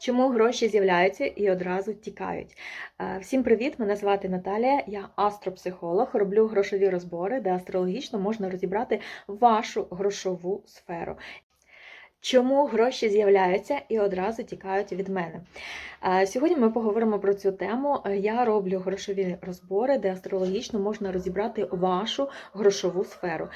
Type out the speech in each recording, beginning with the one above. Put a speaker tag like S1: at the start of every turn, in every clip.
S1: Чому гроші з'являються і одразу тікають? Е, Всім привіт! Мене звати Наталія, я астропсихолог, роблю грошові розбори, де астрологічно можна розібрати вашу грошову сферу. Чому гроші з'являються і одразу тікають від мене? Е, Сьогодні ми поговоримо про цю тему. Е, Я роблю грошові розбори, де астрологічно можна розібрати вашу грошову сферу.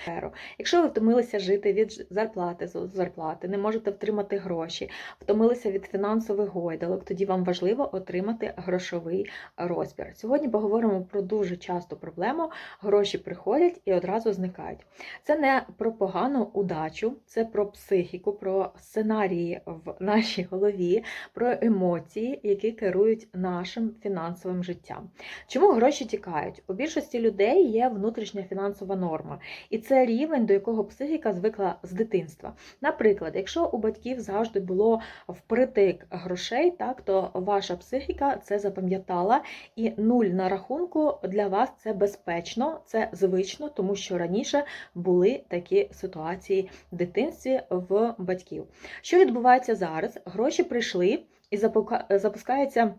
S1: Якщо ви втомилися жити від зарплати з зарплати, не можете втримати гроші, втомилися від фінансових гойдалок, тоді вам важливо отримати грошовий розбір. Сьогодні поговоримо про дуже часту проблему: гроші приходять і одразу зникають. Це не про погану удачу, це про психіку, про сценарії в нашій голові, про емоції, які керують нашим фінансовим життям. Чому гроші тікають? У більшості людей є внутрішня фінансова норма, і це рівень, до якого психіка звикла з дитинства. Наприклад, якщо у батьків завжди було впритик грошей, так то ваша психіка це запам'ятала, і нуль на рахунку для вас це безпечно, це звично, тому що раніше були такі ситуації в дитинстві в батьків. Що відбувається зараз? Гроші прийшли і запускається.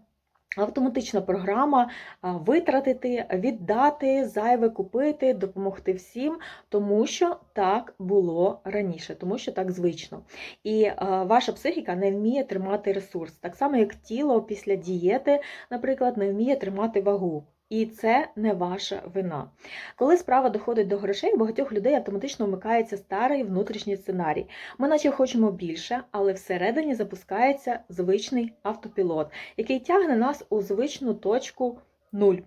S1: Автоматична програма витратити, віддати, зайве купити, допомогти всім, тому що так було раніше, тому що так звично. І ваша психіка не вміє тримати ресурс, так само як тіло після дієти, наприклад, не вміє тримати вагу. І це не ваша вина. Коли справа доходить до грошей, у багатьох людей автоматично вмикається старий внутрішній сценарій. Ми наче хочемо більше, але всередині запускається звичний автопілот, який тягне нас у звичну точку нуль.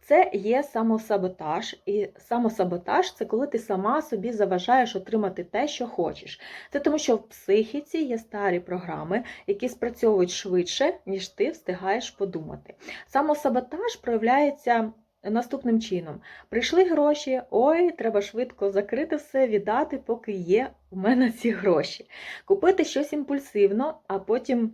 S1: Це є самосаботаж, і самосаботаж це коли ти сама собі заважаєш отримати те, що хочеш. Це тому, що в психіці є старі програми, які спрацьовують швидше, ніж ти встигаєш подумати. Самосаботаж проявляється. Наступним чином прийшли гроші, ой, треба швидко закрити все, віддати, поки є у мене ці гроші. Купити щось імпульсивно, а потім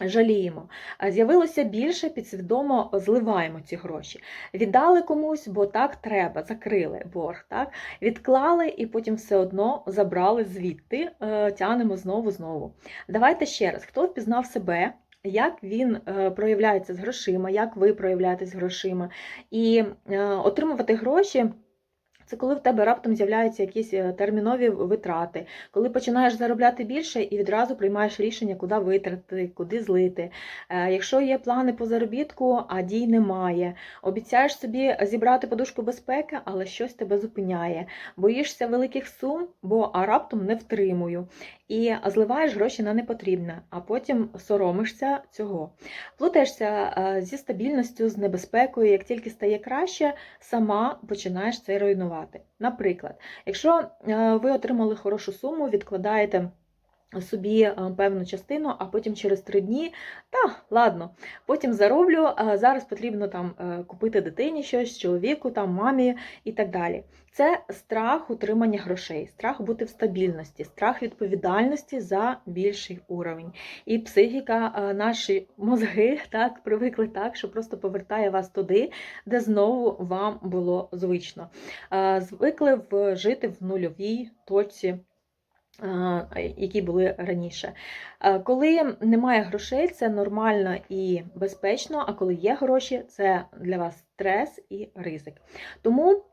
S1: жаліємо. З'явилося більше, підсвідомо зливаємо ці гроші. Віддали комусь, бо так треба, закрили борг, так? відклали і потім все одно забрали звідти, е, тянемо знову знову. Давайте ще раз, хто впізнав себе? Як він е, проявляється з грошима, як ви проявляєтесь з грошима, і е, отримувати гроші. Це коли в тебе раптом з'являються якісь е, термінові витрати, коли починаєш заробляти більше і відразу приймаєш рішення, куди витрати, куди злити. Е, Якщо є плани по заробітку, а дій немає. Обіцяєш собі зібрати подушку безпеки, але щось тебе зупиняє. Боїшся великих сум, бо а раптом не втримую. І зливаєш гроші на непотрібне, а потім соромишся цього. Плутаєшся е, зі стабільністю, з небезпекою. Як тільки стає краще, сама починаєш це руйнувати. Наприклад, якщо е, ви отримали хорошу суму, відкладаєте. Собі е, певну частину, а потім через три дні, та ладно, потім зароблю. Зараз потрібно там е, купити дитині щось, чоловіку, там мамі і так далі. Це страх утримання грошей, страх бути в стабільності, страх відповідальності за більший уровень. І психіка, е, наші мозги так привикли так, що просто повертає вас туди, де знову вам було звично. Е, Звикли жити в нульовій точці. Які були раніше. Коли немає грошей, це нормально і безпечно, а коли є гроші, це для вас стрес і ризик. Тому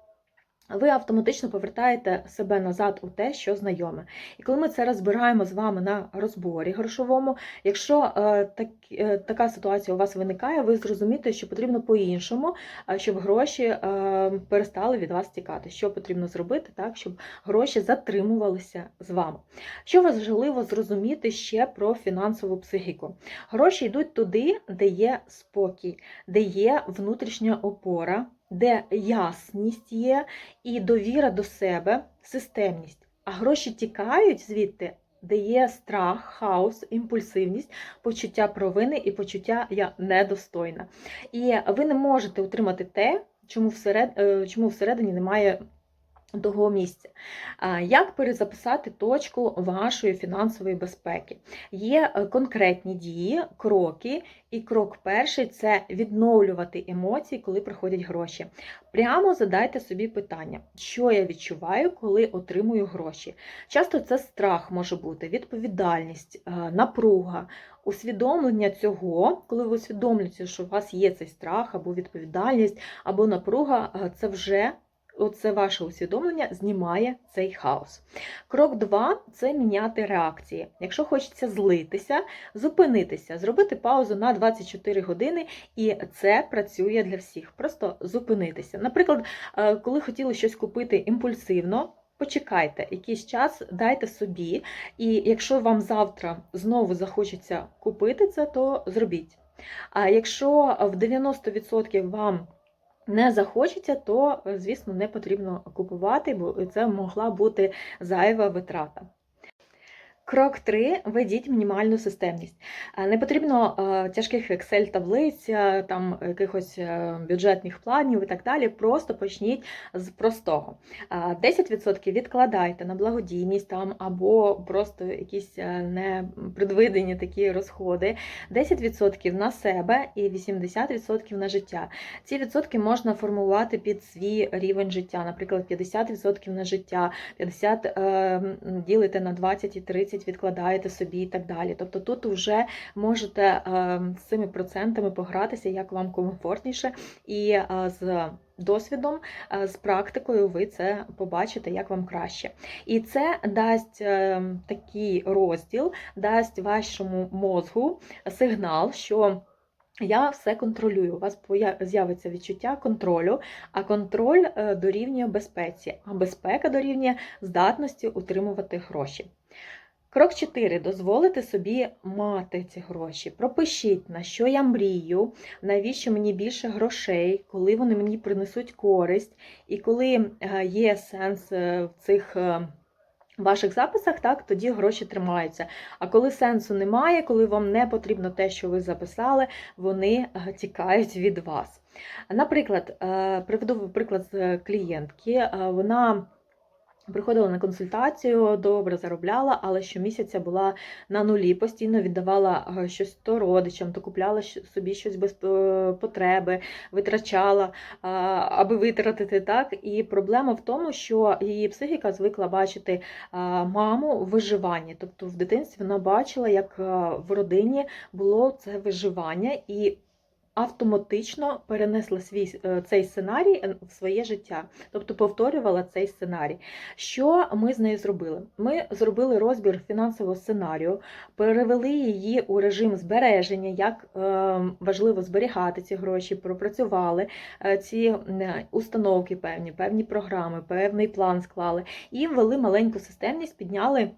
S1: ви автоматично повертаєте себе назад у те, що знайоме. І коли ми це розбираємо з вами на розборі грошовому, якщо е, так, е, така ситуація у вас виникає, ви зрозумієте, що потрібно по-іншому, е, щоб гроші перестали від вас тікати. Що потрібно зробити, так, щоб гроші затримувалися з вами. Що важливо зрозуміти ще про фінансову психіку? Гроші йдуть туди, де є спокій, де є внутрішня опора, де ясність є і довіра до себе, системність. А гроші тікають звідти, де є страх, хаос, імпульсивність, почуття провини і почуття я недостойна. І ви не можете утримати те, чому е, чому всередині немає того місця. Як перезаписати точку вашої фінансової безпеки? Є е, конкретні дії, кроки, і крок перший це відновлювати емоції, коли приходять гроші. Прямо задайте собі питання, що я відчуваю, коли отримую гроші. Часто це страх може бути, відповідальність, е, напруга, усвідомлення цього, коли ви усвідомлюєте, що у вас є цей страх або відповідальність, або напруга, е, це вже оце ваше усвідомлення знімає цей хаос. Крок 2 це міняти реакції. Якщо хочеться злитися, зупинитися, зробити паузу на 24 години, і це працює для всіх. Просто зупинитися. Наприклад, е, коли хотіли щось купити імпульсивно. Почекайте якийсь час, дайте собі, і якщо вам завтра знову захочеться купити це, то зробіть. А якщо в 90% вам не захочеться, то, звісно, не потрібно купувати, бо це могла бути зайва витрата. Крок 3. Ведіть мінімальну системність. Е, Не потрібно е, тяжких Excel-таблиць, е, там якихось бюджетних планів і так далі. Просто почніть з простого. Е, 10% відкладайте на благодійність там або просто якісь непредвидені такі розходи, 10% на себе і 80% на життя. Ці відсотки можна формувати під свій рівень життя. Наприклад, 50% на життя, 50% е, ділите на 20 і 30 відкладаєте собі і так далі. Тобто тут вже можете е, з цими процентами погратися, як вам комфортніше, і е, з досвідом, е, з практикою ви це побачите, як вам краще. І це дасть такий розділ, дасть вашому мозгу сигнал, що я все контролюю. У вас з'явиться відчуття контролю, а контроль дорівнює безпеці, а безпека дорівнює здатності утримувати гроші. Крок 4. Дозволити собі мати ці гроші. Пропишіть, на що я мрію, навіщо мені більше грошей, коли вони мені принесуть користь, і коли е, є сенс е, в цих. е, Ваших записах так тоді гроші тримаються. А коли сенсу немає, коли вам не потрібно те, що ви записали, вони тікають від вас. Наприклад, приведу приклад з клієнтки. Вона приходила на консультацію, добре заробляла, але щомісяця була на нулі, постійно віддавала е, щось то родичам, то купляла собі щось без е, потреби, витрачала, аби витратити так. І проблема в тому, що її психіка звикла бачити маму в виживанні. Тобто в дитинстві вона бачила, як е, в родині було це виживання, і автоматично перенесла свій е, цей сценарій е, в своє життя, тобто повторювала цей сценарій. Що ми з нею зробили? Ми зробили розбір фінансового сценарію, перевели її у режим збереження, як е, важливо зберігати ці гроші, пропрацювали ці установки певні, певні програми, певний план склали і ввели маленьку системність, підняли.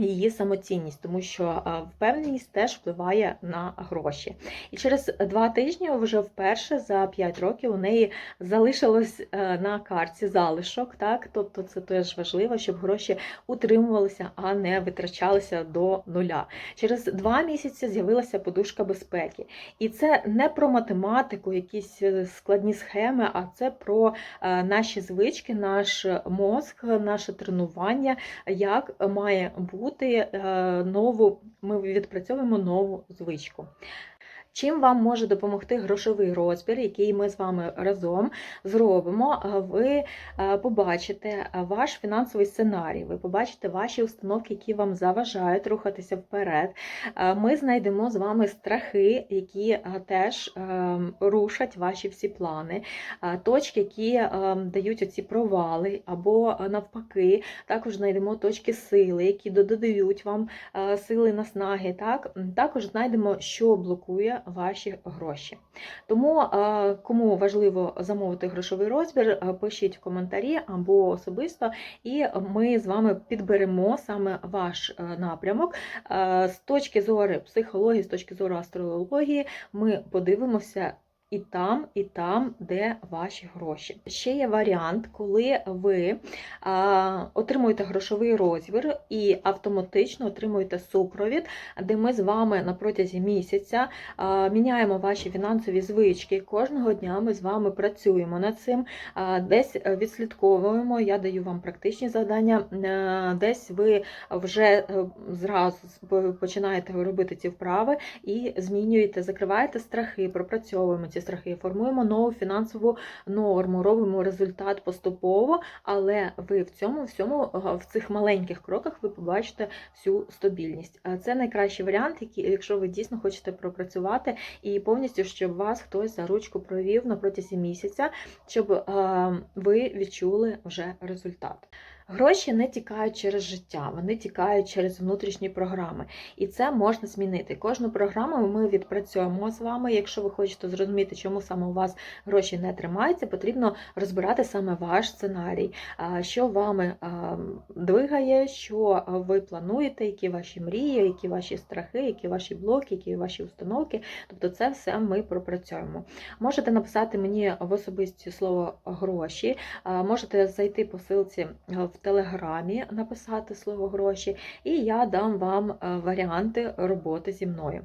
S1: Її самоцінність, тому що впевненість теж впливає на гроші. І через два тижні, вже вперше за 5 років, у неї залишилось е, на карті залишок. Так? Тобто це теж важливо, щоб гроші утримувалися, а не витрачалися до нуля. Через два місяці з'явилася подушка безпеки. І це не про математику, якісь е, складні схеми, а це про е, наші звички, наш мозк, наше тренування, як має бути е, нову, ми відпрацьовуємо нову звичку. Чим вам може допомогти грошовий розбір, який ми з вами разом зробимо? Ви е, побачите ваш фінансовий сценарій, ви побачите ваші установки, які вам заважають рухатися вперед. Е, Ми знайдемо з вами страхи, які е, теж рушать ваші всі плани, точки, які дають оці провали, або навпаки, також знайдемо точки сили, які додають вам сили наснаги. Так? Також знайдемо, що блокує ваші гроші. Тому, е, кому важливо замовити грошовий розбір, е, пишіть в коментарі або особисто, і ми з вами підберемо саме ваш е, напрямок. З точки зору психології, з точки зору астрології, ми подивимося. І там, і там, де ваші гроші. Ще є варіант, коли ви а, отримуєте грошовий розвір і автоматично отримуєте супровід, де ми з вами на протязі місяця а, міняємо ваші фінансові звички. Кожного дня ми з вами працюємо над цим, а, десь відслідковуємо. Я даю вам практичні завдання, е, десь ви вже е, зразу починаєте робити ці вправи і змінюєте, закриваєте страхи, пропрацьовуємо ці страхи, формуємо нову фінансову норму, робимо результат поступово, але ви в цьому всьому в цих маленьких кроках ви побачите всю стабільність. Це найкращий варіант, який, якщо ви дійсно хочете пропрацювати і повністю, щоб вас хтось за ручку провів на протязі місяця, щоб е, ви відчули вже результат. Гроші не тікають через життя, вони тікають через внутрішні програми. І це можна змінити. Кожну програму ми відпрацьуємо з вами. Якщо ви хочете зрозуміти, чому саме у вас гроші не тримаються, потрібно розбирати саме ваш сценарій, що вами двигає, що ви плануєте, які ваші мрії, які ваші страхи, які ваші блоки, які ваші установки. Тобто, це все ми пропрацюємо. Можете написати мені в особисті слово гроші, можете зайти по ссылці в телеграмі, написати слово гроші, і я дам вам е, варіанти роботи зі мною.